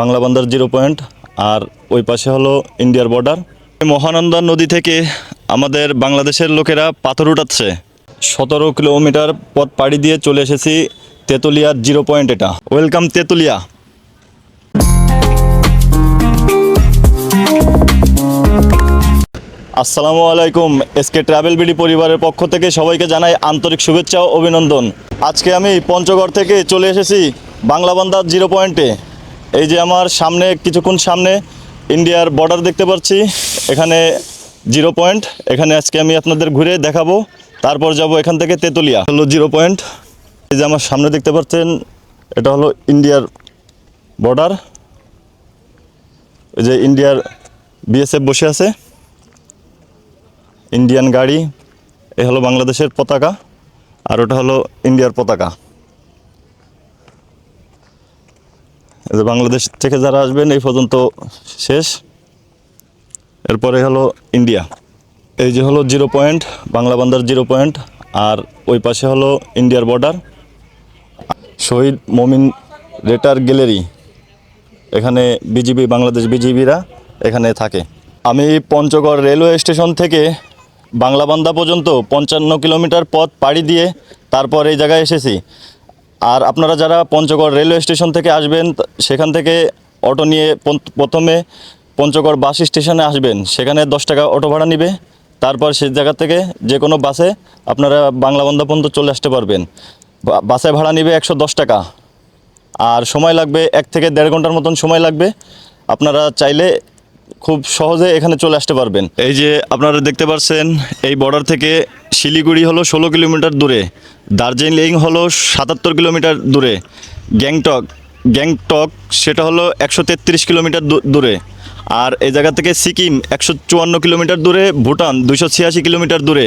বাংলা বান্দার zero point, আর ওই পাশে হলো ইন্ডিয়ার বর্ডার। মহানন্দা নদী থেকে আমাদের বাংলাদেশের লোকেরা পাথর উঠাচ্ছে। সতেরো কিলোমিটার পথ পাড়ি দিয়ে চলে এসেছি তেতুলিয়ার জিরো পয়েন্ট এটা। ওয়েলকাম তেতুলিয়া। আসসালামু আলাইকুম এসকে ট্রাভেল বিডি পরিবারের পক্ষ থেকে সবাইকে জানাই আন্তরিক শুভেচ্ছা ও অভিনন্দন। আজকে আমি পঞ্চগড় থেকে চলে এসেছি বাংলাবান্ধার জিরো পয়েন্টে। এই যে আমার সামনে, কিছুক্ষণ সামনে ইন্ডিয়ার বর্ডার দেখতে পাচ্ছি। এখানে জিরো পয়েন্ট এখানে আজকে আমি আপনাদের ঘুরে দেখাবো। তারপর যাব এখান থেকে তেতুলিয়া। হলো জিরো পয়েন্ট এই যে আমার সামনে দেখতে পাচ্ছেন, এটা হলো ইন্ডিয়ার বর্ডার এই যে ইন্ডিয়ার বিএসএফ বসে আছে। ইন্ডিয়ান গাড়ি, এ হলো বাংলাদেশের পতাকা, আর ওটা হলো ইন্ডিয়ার পতাকা এই যে বাংলাদেশ থেকে যারা আসবেন, এই পর্যন্ত শেষ। এরপরে হলো ইন্ডিয়া। এই যে হলো জিরো পয়েন্ট, বাংলা বান্দার জিরো পয়েন্ট, আর ওই পাশে হলো ইন্ডিয়ার বর্ডার। শহীদ মমিন রেটার গ্যালারি, এখানে বিজিবি, বাংলাদেশ বিজিবিরা এখানে থাকে। আমি পঞ্চগড় রেলওয়ে স্টেশন থেকে বাংলাবান্ধা পর্যন্ত পঞ্চান্ন কিলোমিটার পথ পাড়ি দিয়ে তারপর এই জায়গায় এসেছি। আর আপনারা যারা পঞ্চগড় রেলওয়ে স্টেশন থেকে আসবেন, সেখান থেকে অটো নিয়ে প্রথমে পঞ্চগড় বাস স্টেশনে আসবেন। সেখানে দশ টাকা অটো ভাড়া নিবে। তারপর সেই জায়গা থেকে যে কোনো বাসে আপনারা বাংলাবান্ধা পর্যন্ত চলে আসতে পারবেন। বাসে ভাড়া নিবে একশো দশ টাকা। আর সময় লাগবে এক থেকে দেড় ঘণ্টার মতন সময় লাগবে। আপনারা চাইলে খুব সহজে এখানে চলে আসতে পারবেন। এই যে আপনারা দেখতে পাচ্ছেন এই বর্ডার থেকে শিলিগুড়ি হলো ষোলো কিলোমিটার দূরে, দার্জিলিং হলো সাতাত্তর কিলোমিটার দূরে, গ্যাংটক গ্যাংটক সেটা হলো একশো তেত্রিশ কিলোমিটার দূরে, আর এই জায়গা থেকে সিকিম একশো চুয়ান্ন কিলোমিটার দূরে, ভুটান দুইশো ছিয়াশি কিলোমিটার দূরে,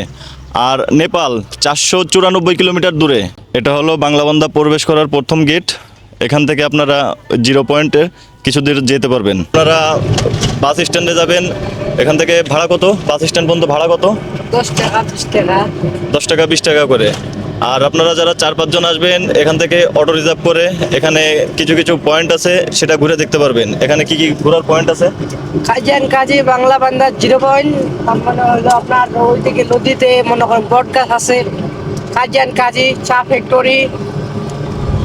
আর নেপাল চারশো চুরানব্বই কিলোমিটার দূরে। এটা হলো বাংলাবান্ধা প্রবেশ করার প্রথম গেট এখান থেকে আপনারা জিরো পয়েন্টে কিছু দূর যেতে পারবেন। আপনারা বাস স্ট্যান্ডে যাবেন এখান থেকে ভাড়া কত? বাস স্ট্যান্ড পর্যন্ত ভাড়া কত? দশ টাকা বিশ টাকা। দশ টাকা বিশ টাকা করে। আর আপনারা যারা চার পাঁচজন আসবেন এখান থেকে অটো রিজার্ভ করে এখানে কিছু কিছু পয়েন্ট আছে সেটা ঘুরে দেখতে পারবেন। এখানে কি কি ঘোরার পয়েন্ট আছে? কাজিয়ান কাজী বাংলা বান্দার জিরো পয়েন্ট। মানে হলো আপনার ওই দিকে নদীতে মনে করেন বট গাছ আছে। কাজিয়ান কাজী চা ফ্যাক্টরি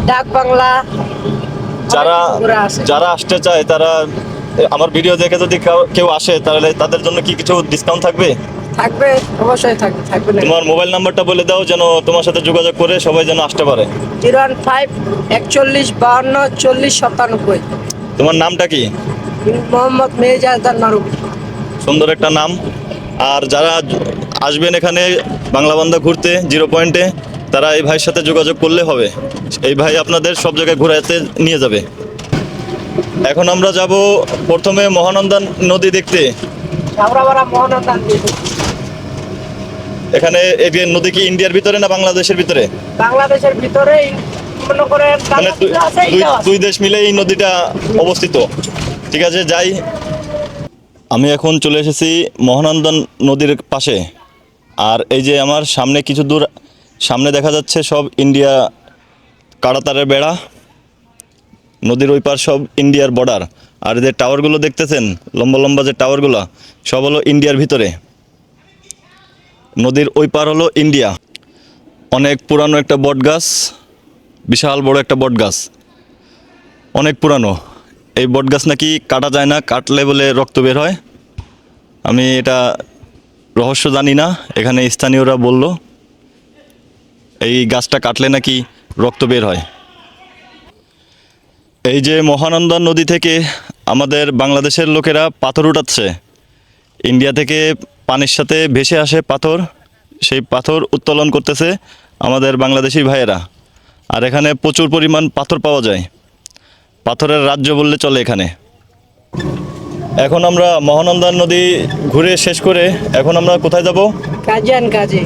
ডাক বাংলা যারা। যারা আসতে চায় তারা আমার ভিডিও দেখে যদি কাউ- আসে তাহলে তাদের জন্য কি কিছু ডিসকাউন্ট থাকবে? থাকবে অবশ্যই থাকবে থাকবে তোমার মোবাইল নাম্বারটা বলে দাও যেন তোমার সাথে যোগাযোগ করে সবাই যেন আসতে পারে। জিরো ওয়ান ফাইভ একচল্লিশ বাহান্ন চল্লিশ সাতানব্বই। তোমার নামটা কি? মোহাম্মদ মেহজাদার মারুফ সুন্দর একটা নাম। আর যারা আসবেন এখানে বাংলা বান্ধা ঘুরতে জিরো পয়েন্টে তারা এই ভাইয়ের সাথে যোগাযোগ করলে হবে। এই ভাই আপনাদের সব জায়গায় ঘোরাতে নিয়ে যাবে। এখন আমরা যাব প্রথমে মহানন্দা নদী দেখতে। এখানে এই নদী কি ইন্ডিয়ার ভিতরে না বাংলাদেশের ভিতরে? বাংলাদেশের ভিতরে মানে। দুই দেশ মিলে এই নদীটা অবস্থিত। ঠিক আছে যাই। আমি এখন চলে এসেছি মহানন্দন নদীর পাশে। আর এই যে আমার সামনে কিছু দূর সামনে দেখা যাচ্ছে সব ইন্ডিয়া কাড়াতারের বেড়া, নদীর ওই পার সব ইন্ডিয়ার বর্ডার আর যে টাওয়ারগুলো দেখতেছেন, লম্বা লম্বা যে টাওয়ারগুলো সব হলো ইন্ডিয়ার ভিতরে। নদীর ওই পার হলো ইন্ডিয়া। অনেক পুরানো একটা বট গাছ বিশাল বড় একটা বট গাছ অনেক পুরানো। এই বট গাছ নাকি কাটা যায় না, কাটলে বলে রক্ত বের হয়। আমি এটা রহস্য জানি না, এখানে স্থানীয়রা বলল। এই গাছটা কাটলে নাকি রক্ত বের হয়? এই যে মহানন্দা নদী থেকে আমাদের বাংলাদেশের লোকেরা পাথর উঠাচ্ছে, ইন্ডিয়া থেকে পানির সাথে ভেসে আসে পাথর, সেই পাথর উত্তোলন করতেছে আমাদের বাংলাদেশি ভাইয়েরা। আর এখানে প্রচুর পরিমাণ পাথর পাওয়া যায়। পাথরের রাজ্য বললে চলে এখানে। এখন আমরা মহানন্দা নদী ঘুরে শেষ করে এখন আমরা কোথায় যাব? কাজী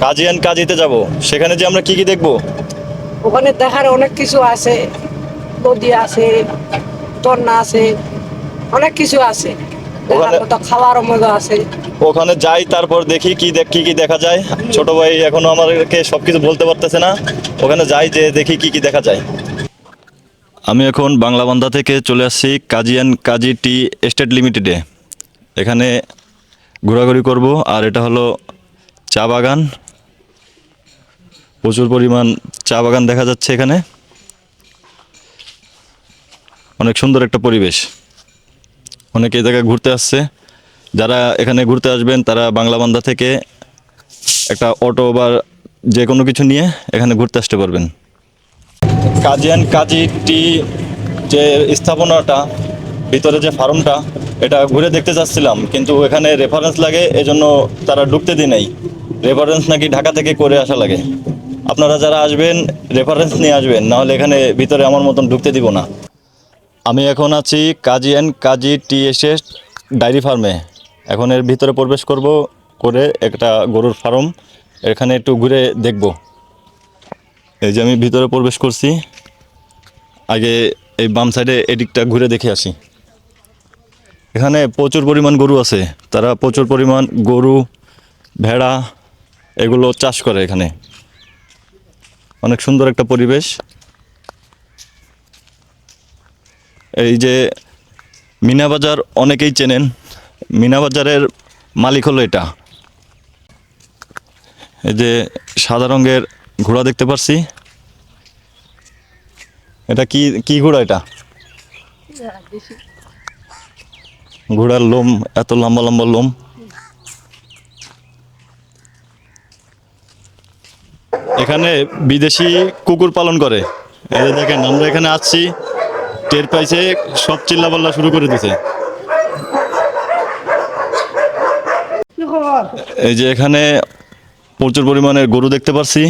কাজিয়ান কাজিতে যাব। সেখানে যে আমরা কি কি দেখব? ওখানে দেখার অনেক কিছু আছে। নদী আছে ঝর্ণা আছে অনেক কিছু আছে। দেখার ওখানে- মতো খাওয়ার আছে। ওখানে যাই তারপর দেখি কি দেখ কি কি দেখা যায়। ছোট ভাই এখনও আমাদেরকে সব কিছু বলতে পারতেছে না। ওখানে যাই যে দেখি কি কি দেখা যায়। আমি এখন বাংলাবান্ধা থেকে চলে আসছি কাজী অ্যান্ড কাজী টি এস্টেট লিমিটেডে। এখানে ঘোরাঘুরি করব। আর এটা হলো চা বাগান। প্রচুর পরিমাণ চা বাগান দেখা যাচ্ছে এখানে। অনেক সুন্দর একটা পরিবেশ। অনেকে এই জায়গায় ঘুরতে আসছে। যারা এখানে ঘুরতে আসবেন, তারা বাংলাবান্ধা থেকে একটা অটো বা যে কোনো কিছু নিয়ে এখানে ঘুরতে আসতে পারবেন। কাজিয়ান কাজী টি যে স্থাপনাটা, ভিতরে যে ফার্মটা, এটা ঘুরে দেখতে চাচ্ছিলাম কিন্তু এখানে রেফারেন্স লাগে, এজন্য তারা ঢুকতে দিই নাই। রেফারেন্স নাকি ঢাকা থেকে করে আসা লাগে। আপনারা যারা আসবেন রেফারেন্স নিয়ে আসবেন, নাহলে এখানে ভিতরে আমার মতন ঢুকতে দিব না। আমি এখন আছি কাজী অ্যান্ড কাজী টি এসেস ডায়েরি ফার্মে। এখন এর ভিতরে প্রবেশ করব, করে একটা গরুর ফার্ম, এখানে একটু ঘুরে দেখব। এই যে আমি ভিতরে প্রবেশ করছি, আগে এই বাম সাইডে এদিকটা ঘুরে দেখে আসি। এখানে প্রচুর পরিমাণ গরু আছে, তারা প্রচুর পরিমাণ গরু, ভেড়া, এগুলো চাষ করে এখানে। অনেক সুন্দর একটা পরিবেশ। এই যে মিনা বাজার অনেকেই চেনেন। মিনা বাজারের মালিক হলো এটা। এই যে সাদা রঙের ঘোড়া দেখতে পারছি। এটা কি কি ঘোড়া এটা? ঘোড়ার লোম এত লম্বা লম্বা লোম। এখানে বিদেশি কুকুর পালন করে। এই যে দেখেন, আমরা এখানে আসছি, টের পাইছে, সব চিল্লা চিল্লাপাল্লা শুরু করে দিছে। এই যে এখানে প্রচুর পরিমাণে গরু দেখতে পারছি।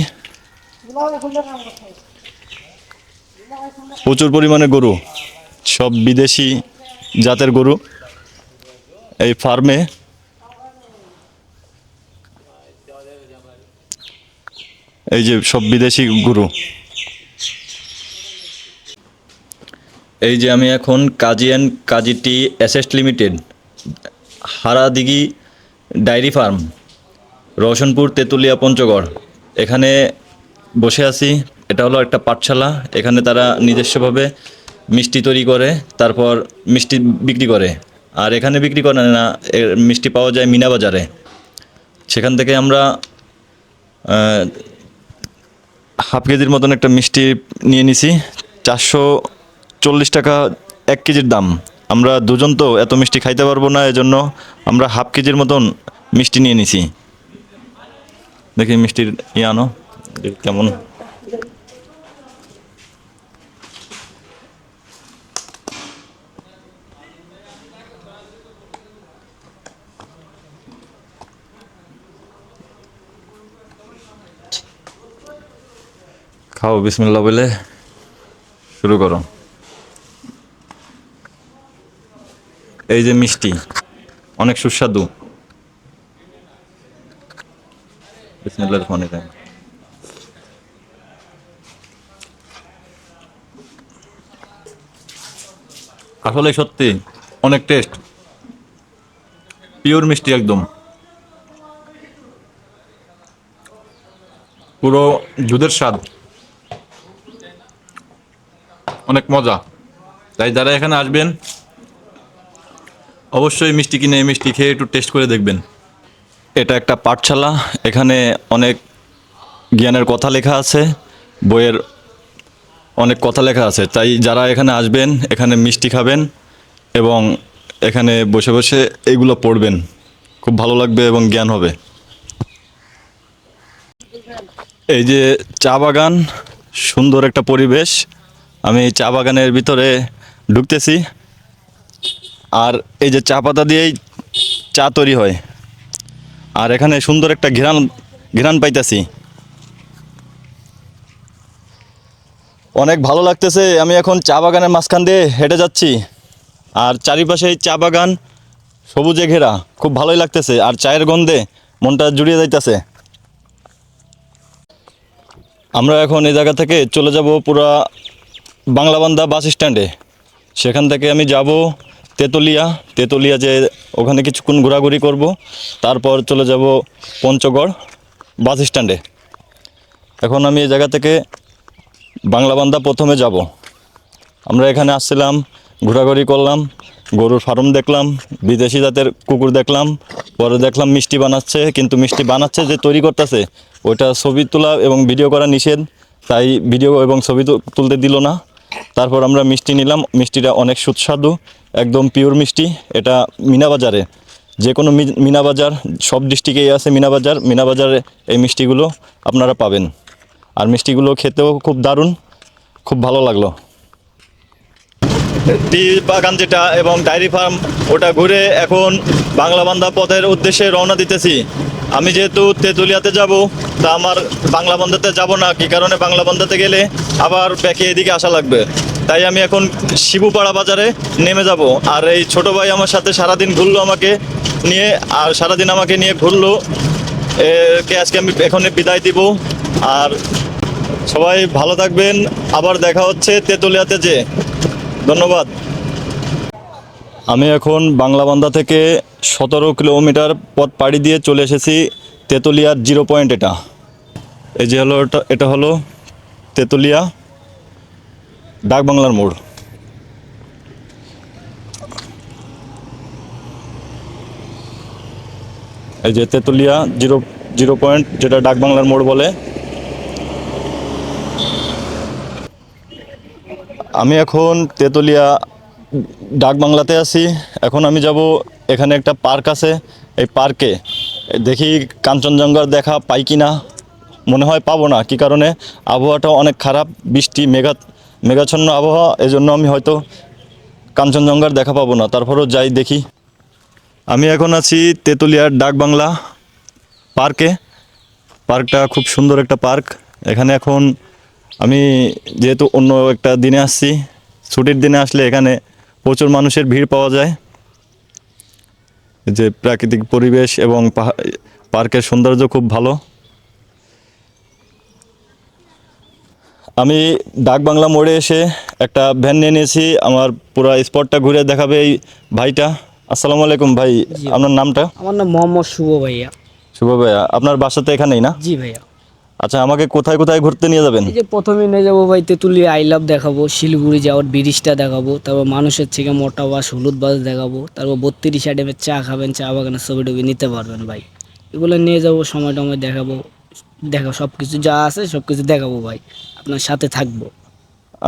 প্রচুর পরিমাণে গরু, সব বিদেশি জাতের গরু। এই ফার্মে এই যে সব বিদেশি গুরু। এই যে আমি এখন Kazi and Kazi tea estate limited, Haradighi dairy farm, Roushanpur Tetulia Panchagarh. এখানে বসে আছি, এটা হলো একটা পাঠশালা, এখানে তারা নিজস্বভাবে মিষ্টি তৈরি করে, তারপর মিষ্টি বিক্রি করে। আর এখানে বিক্রি করে না মিষ্টি পাওয়া যায় মিনা বাজারে। সেখান থেকে আমরা হাফ কেজির মতন একটা মিষ্টি নিয়ে নিছি। চারশো চল্লিশ টাকা এক কেজির দাম। আমরা দুজন তো এত মিষ্টি খাইতে পারব না, এজন্য আমরা হাফ কেজির মতন মিষ্টি নিয়ে নিছি। দেখি মিষ্টির ইয়ে আনো কেমন। খাও বিসমিল্লা বলে শুরু করো। এই যে মিষ্টি, অনেক সুস্বাদু। আসলে সত্যি, অনেক টেস্ট পিওর মিষ্টি একদম। পুরো দুধের স্বাদ। অনেক মজা। তাই যারা এখানে আসবেন, অবশ্যই মিষ্টি কিনে মিষ্টি খেয়ে একটু টেস্ট করে দেখবেন। এটা একটা পাঠশালা, এখানে অনেক জ্ঞানের কথা লেখা আছে, বইয়ের অনেক কথা লেখা আছে। তাই যারা এখানে আসবেন, এখানে মিষ্টি খাবেন এবং এখানে বসে বসে এগুলো পড়বেন। খুব ভালো লাগবে এবং জ্ঞান হবে। এই যে চা বাগান, সুন্দর একটা পরিবেশ। আমি চা বাগানের ভিতরে ঢুকতেছি। আর এই যে চা পাতা দিয়েই চা তৈরি হয়। আর এখানে সুন্দর একটা ঘিরান ঘিরান পাইতেছি। অনেক ভালো লাগতেছে, আমি এখন চা বাগানের মাঝখান দিয়ে হেঁটে যাচ্ছি। আর চারিপাশে চা বাগান সবুজে ঘেরা, খুব ভালোই লাগতেছে। আর চায়ের গন্ধে মনটা জুড়িয়ে যাইতেছে। আমরা এখন এই জায়গা থেকে চলে যাব পুরা বাংলাবান্ধা বাস স্ট্যান্ডে। সেখান থেকে আমি যাব তেতুলিয়া। তেতুলিয়া যে ওখানে কিছুক্ষণ ঘোরাঘুরি করব। তারপর চলে যাব পঞ্চগড় বাস স্ট্যান্ডে। এখন আমি এই জায়গা থেকে বাংলাবান্ধা প্রথমে যাব। আমরা এখানে আসছিলাম, ঘোরাঘুরি করলাম, গরুর ফার্ম দেখলাম, বিদেশি জাতের কুকুর দেখলাম, পরে দেখলাম মিষ্টি বানাচ্ছে, কিন্তু মিষ্টি বানাচ্ছে যে তৈরি করতেছে, ওটা ছবি তোলা এবং ভিডিও করা নিষেধ, তাই ভিডিও এবং ছবি তুলতে দিল না। তারপর আমরা মিষ্টি নিলাম। মিষ্টিটা অনেক সুস্বাদু, একদম পিওর মিষ্টি। এটা মিনা বাজারে যে কোনো মি- মিনা বাজার সব ডিস্ট্রিক্টেই আছে মিনা বাজার মিনা বাজারে এই মিষ্টিগুলো আপনারা পাবেন। আর মিষ্টিগুলো খেতেও খুব দারুণ, খুব ভালো লাগল। টি বাগান যেটা এবং ডায়েরি ফার্ম, ওটা ঘুরে এখন বাংলা বান্ধা পথের উদ্দেশ্যে রওনা দিতেছি। আমি যেহেতু তেঁতুলিয়াতে যাব, তা আমার বাংলা বান্ধাতে যাব না, কি কারণে বাংলা বান্ধাতে গেলে আবার ব্যাকে এদিকে আসা লাগবে। তাই আমি এখন শিবুপাড়া বাজারে নেমে যাব। আর এই ছোট ভাই আমার সাথে সারাদিন ঘুরলো আমাকে নিয়ে, আর সারাদিন আমাকে নিয়ে ঘুরলো। একে আজকে আমি এখন বিদায় দিব। আর সবাই ভালো থাকবেন। আবার দেখা হচ্ছে তেঁতুলিয়াতে যে। ধন্যবাদ। আমি এখন বাংলা বাংলাবান্ধা থেকে সতেরো কিলোমিটার পথ পাড়ি দিয়ে চলে এসেছি তেঁতুলিয়ার জিরো পয়েন্ট এটা। এই যে হলো, এটা এটা হলো তেঁতুলিয়া ডাক বাংলার মোড়। এই যে তেঁতুলিয়া জিরো জিরো পয়েন্ট, যেটা ডাক বাংলার মোড় বলে। আমি এখন তেঁতুলিয়া ডাক বাংলাতে আছি। এখন আমি যাব এখানে একটা পার্ক আছে, এই পার্কে। দেখি কাঞ্চনজঙ্ঘার দেখা পাই কি না মনে হয় পাবো না, কি কারণে? আবহাওয়াটা অনেক খারাপ, বৃষ্টি, মেঘা, মেঘাচ্ছন্ন আবহাওয়া এই জন্য আমি হয়তো কাঞ্চনজঙ্ঘার দেখা পাবো না। তারপরেও যাই দেখি। আমি এখন আছি তেঁতুলিয়ার ডাক বাংলা পার্কে। পার্কটা খুব সুন্দর একটা পার্ক। এখানে এখন আমি যেহেতু অন্য একটা দিনে আসছি, ছুটির দিনে আসলে এখানে প্রচুর মানুষের ভিড় পাওয়া যায়। যে প্রাকৃতিক পরিবেশ এবং পার্কের সৌন্দর্য খুব ভালো। আমি ডাক বাংলা মোড়ে এসে একটা ভ্যান নিয়ে নিয়েছি আমার পুরো স্পটটা ঘুরে দেখাবে এই ভাইটা। আসসালামু আলাইকুম ভাই আপনার নামটা? আমার নাম মোহাম্মদ শুভ ভাইয়া। শুভ ভাইয়া আপনার বাসা তো এখানেই না? জি ভাইয়া। আচ্ছা আমাকে কোথায় কোথায় ঘুরতে নিয়ে যাবেন? এই যে প্রথমে নিয়ে যাব ভাই তেঁতুলি আই লাভ দেখাবো শিলিগুড়ি যাওয়ার ব্রিজটা দেখাবো তারপর মানুষের থেকে মোটা বাস হলুদ বাস দেখাবো তারপর বত্রিশ আইটেমের চা খাবেন চা বাগানের ছবি টবি নিতে পারবেন ভাই। এগুলো নিয়ে যাব সময় টময় দেখাবো দেখা সব কিছু যা আছে সব কিছু দেখাবো ভাই আপনার সাথে থাকব।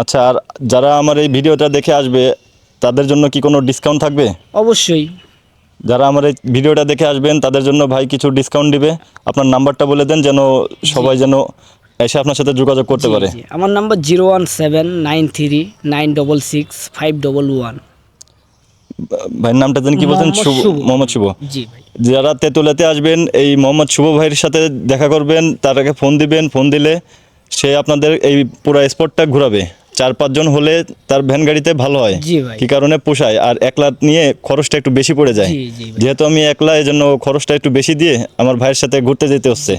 আচ্ছা আর যারা আমার এই ভিডিওটা দেখে আসবে তাদের জন্য কি কোনো ডিসকাউন্ট থাকবে? অবশ্যই। যারা আমার এই ভিডিওটা দেখে আসবেন তাদের জন্য ভাই কিছু ডিসকাউন্ট দিবে। আপনার নাম্বারটা বলে দেন যেন সবাই যেন এসে আপনার সাথে যোগাযোগ করতে পারে। আমার number zero one seven nine three nine double six five double one. ভাইয়ের নামটা যেন কি বলছেন? শুভ। মোহাম্মদ শুভ। জি ভাই। যারা তেঁতুলাতে আসবেন এই মোহাম্মদ শুভ ভাইয়ের সাথে দেখা করবেন তারাকে ফোন দিবেন ফোন দিলে সে আপনাদের এই পুরো স্পটটা ঘোরাবে। চার পাঁচজন হলে তার ভ্যান গাড়িতে ভালো হয়। কি কারণে পোষায়? আর একলা নিয়ে খরচটা একটু বেশি পড়ে যায়। যেহেতু আমি একলা এই জন্য খরচটা একটু বেশি দিয়ে আমার ভাইয়ের সাথে ঘুরতে যেতে হচ্ছে।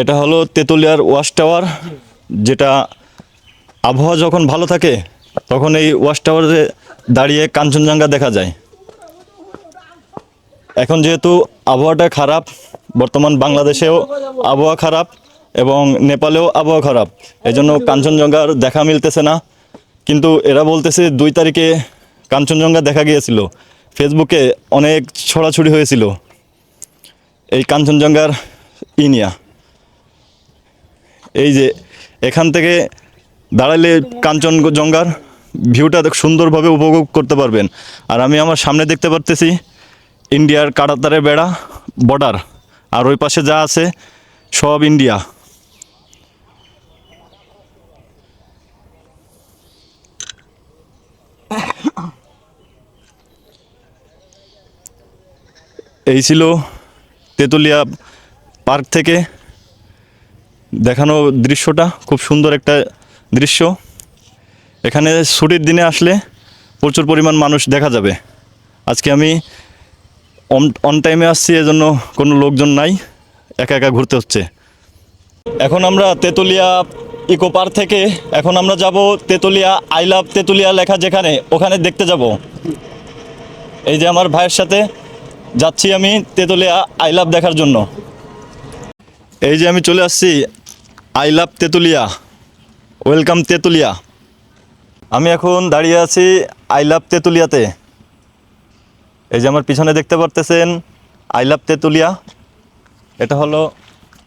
এটা হলো তেঁতুলিয়ার ওয়াশ টাওয়ার যেটা আবহাওয়া যখন ভালো থাকে তখন এই ওয়াশ টাওয়ারে দাঁড়িয়ে কাঞ্চনজঙ্ঘা দেখা যায়। এখন যেহেতু আবহাওয়াটা খারাপ বর্তমান বাংলাদেশেও আবহাওয়া খারাপ এবং নেপালেও আবহাওয়া খারাপ। এই জন্য কাঞ্চনজঙ্ঘার দেখা মিলতেছে না। কিন্তু এরা বলতেছে দুই তারিখে কাঞ্চনজঙ্ঘা দেখা গিয়েছিল। ফেসবুকে অনেক ছড়াছড়ি হয়েছিল এই কাঞ্চনজঙ্ঘার ইনিয়া এই যে এখান থেকে দাঁড়ালে কাঞ্চনজঙ্ঘার ভিউটা সুন্দরভাবে উপভোগ করতে পারবেন। আর আমি আমার সামনে দেখতে পারতেছি ইন্ডিয়ার কাটাতারের বেড়া বর্ডার আর ওই পাশে যা আছে সব ইন্ডিয়া। এই ছিল তেঁতুলিয়া পার্ক থেকে দেখানো দৃশ্যটা, খুব সুন্দর একটা দৃশ্য। এখানে ছুটির দিনে আসলে প্রচুর পরিমাণ মানুষ দেখা যাবে। আজকে আমি অন টাইমে আসছি, এজন্য কোনো লোকজন নাই, একা একা ঘুরতে হচ্ছে। এখন আমরা তেঁতুলিয়া ইকো পার্ক থেকে এখন আমরা যাব তেঁতুলিয়া আই লাভ তেঁতুলিয়া লেখা যেখানে, ওখানে দেখতে যাব। এই যে আমার ভাইয়ের সাথে যাচ্ছি আমি তেঁতুলিয়া আই লাভ দেখার জন্য। এই যে আমি চলে আসছি I love Tetulia. Welcome Tetulia. আমি এখন দাঁড়িয়ে আছি আই লাভ তেঁতুলিয়াতে। এই যে আমার পিছনে দেখতে পারতেছেন আই লাভ তেঁতুলিয়া। এটা হলো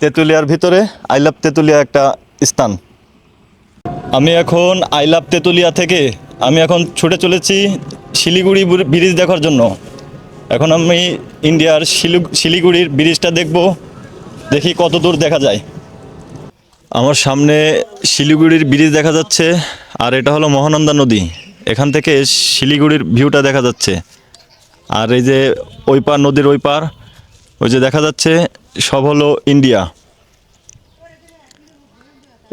তেঁতুলিয়ার ভিতরে আই লাভ তেঁতুলিয়া একটা স্থান। আমি এখন আই লাভ তেঁতুলিয়া থেকে। আমি এখন ছুটে চলেছি শিলিগুড়ি ব্রিজ দেখার জন্য। এখন আমি ইন্ডিয়ার শিলু- শিলিগুড়ির ব্রিজটা দেখব। দেখি কত দূর দেখা যায়। আমার সামনে শিলিগুড়ির ব্রিজ দেখা যাচ্ছে, আর এটা হলো মহানন্দা নদী। এখান থেকে শিলিগুড়ির ভিউটা দেখা যাচ্ছে। আর এই যে ওই পার, নদীর ওই পার, ওই যে দেখা যাচ্ছে, সব হলো ইন্ডিয়া।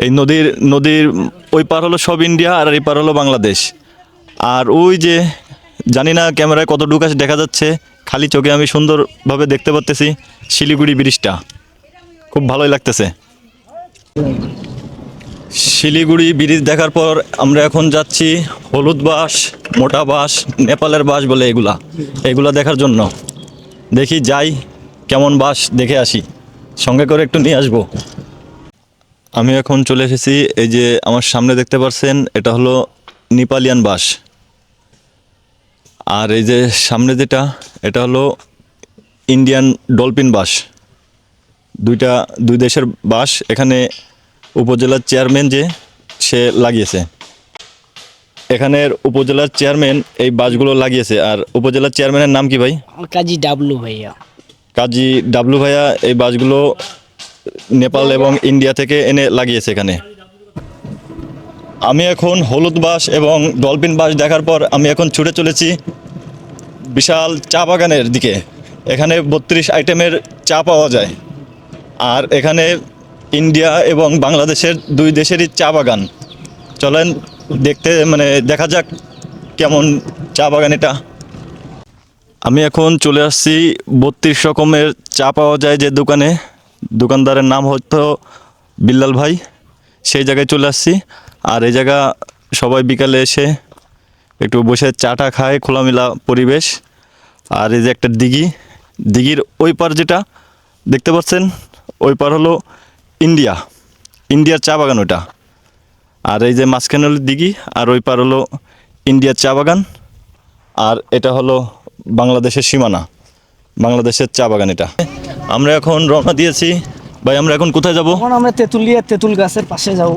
এই নদীর নদীর ওই পার হলো সব ইন্ডিয়া আর এই পার হলো বাংলাদেশ। আর ওই যে জানি না ক্যামেরায় কত ডুকাস দেখা যাচ্ছে, খালি চোখে আমি সুন্দরভাবে দেখতে পাচ্তেছি শিলিগুড়ি ব্রিজটা। খুব ভালোই লাগতেছে। শিলিগুড়ি ব্রিজ দেখার পর আমরা এখন যাচ্ছি হলুদ বাস মোটা বাস নেপালের বাস বলে এগুলা। এগুলা দেখার জন্য। দেখি যাই, কেমন বাস দেখে আসি। সঙ্গে করে একটু নিয়ে আসব। আমি এখন চলে এসেছি এই যে আমার সামনে দেখতে পাচ্ছেন এটা হলো নেপালিয়ান বাস। আর এই যে সামনে যেটা এটা হলো ইন্ডিয়ান ডলফিন বাস। দুইটা দুই দেশের বাস এখানে উপজেলার চেয়ারম্যান যে সে লাগিয়েছে। এখানের উপজেলার চেয়ারম্যান এই বাসগুলো লাগিয়েছে। আর উপজেলার চেয়ারম্যানের নাম কি ভাই? কাজী ডাবলু ভাইয়া। কাজী ডাবলু ভাইয়া এই বাসগুলো নেপাল এবং ইন্ডিয়া থেকে এনে লাগিয়েছে এখানে। আমি এখন হলুদ বাস এবং ডলফিন বাস দেখার পর আমি এখন ছুটে চলেছি বিশাল চা বাগানের দিকে। এখানে বত্রিশ আইটেমের চা পাওয়া যায়। আর এখানে ইন্ডিয়া এবং বাংলাদেশের দুই দেশেরই চা বাগান। চলেন দেখতে মানে দেখা যাক কেমন চা বাগান এটা। আমি এখন চলে আসছি বত্রিশ রকমের চা পাওয়া যায় যে দোকানে। দোকানদারের নাম হয়তো বিল্লাল ভাই। সেই জায়গায় চলে আসছি। আর এই জায়গা সবাই বিকালে এসে একটু বসে চাটা খায়, খোলামেলা পরিবেশ। আর এই যে একটা দিঘি, দিঘির ওই পার যেটা দেখতে পাচ্ছেন, ওই পার হলো ইন্ডিয়া, ইন্ডিয়ার চা বাগান ওটা। আর এই যে মাঝখানে হলো দিঘি, আর ওই পার হলো ইন্ডিয়ার চা বাগান। আর এটা হলো বাংলাদেশের সীমানা, বাংলাদেশের চা বাগান এটা। আমরা এখন রওনা দিয়েছি। ভাই আমরা এখন কোথায় যাব? এখন আমরা তেঁতুলিয়া তেঁতুল গাছের পাশে যাব।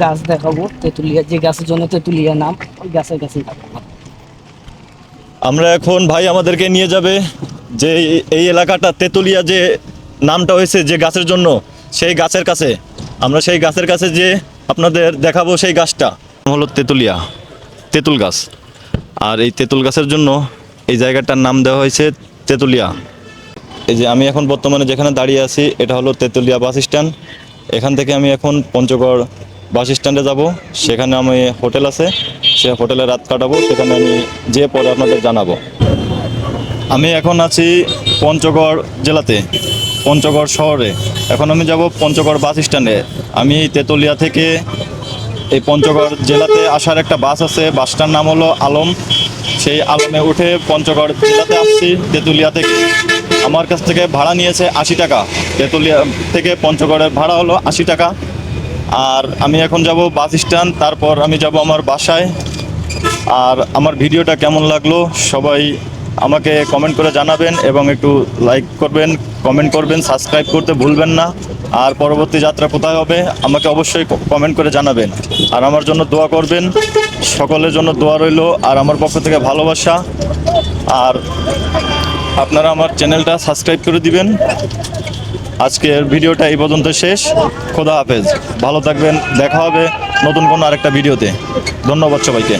গাছ দেখাবো। তেঁতুলিয়া যে গাছের জন্য তেঁতুলিয়া নাম ওই গাছের কাছে আমরা এখন ভাই আমাদেরকে নিয়ে যাবে যে এই- এলাকাটা তেতুলিয়া যে নামটা হয়েছে যে গাছের জন্য সেই গাছের কাছে। আমরা সেই গাছের কাছে যে আপনাদের দেখাবো সেই গাছটা। হলো তেতুলিয়া তেঁতুল গাছ। আর এই তেঁতুল গাছের জন্য এই জায়গাটার নাম দেওয়া হয়েছে তেতুলিয়া। এই যে আমি এখন বর্তমানে যেখানে দাঁড়িয়ে আছি, এটা হলো তেতুলিয়া বাস স্ট্যান্ড। এখান থেকে আমি এখন পঞ্চগড় বাস স্ট্যান্ডে যাব। সেখানে আমি হোটেল আছে, সে হোটেলে রাত কাটাবো। সেখানে আমি যেয়ে পরে আপনাদের জানাব। আমি এখন আছি পঞ্চগড় জেলাতে, পঞ্চগড় শহরে। এখন আমি যাব পঞ্চগড় বাস স্ট্যান্ডে। আমি তেতুলিয়া থেকে এই পঞ্চগড় জেলাতে আসার একটা বাস আছে। বাসটার নাম হলো আলম। সেই আলমে উঠে পঞ্চগড় জেলাতে আসছি, তেঁতুলিয়া থেকে। আমার কাছ থেকে ভাড়া নিয়েছে আশি টাকা। তেঁতুলিয়া থেকে পঞ্চগড়ের ভাড়া হলো আশি টাকা। আর আমি এখন যাব বাস স্ট্যান্ড, তারপর আমি যাব আমার বাসায়। আর আমার ভিডিওটা কেমন লাগল সবাই আমাকে কমেন্ট করে জানাবেন এবং একটু লাইক করবেন কমেন্ট করবেন সাবস্ক্রাইব করতে ভুলবেন না। আর পরবর্তী যাত্রা কোথায় হবে আমাকে অবশ্যই কমেন্ট করে জানাবেন। আর আমার জন্য দোয়া করবেন, সকলের জন্য দোয়া রইল। আর আমার পক্ষ থেকে ভালোবাসা। আর আপনারা আমার চ্যানেলটা সাবস্ক্রাইব করে দিবেন। আজকের ভিডিওটা এই পর্যন্ত শেষ। খোদা হাফেজ। ভালো থাকবেন। দেখা হবে নতুন কোনো আরেকটা ভিডিওতে। ধন্যবাদ সবাইকে।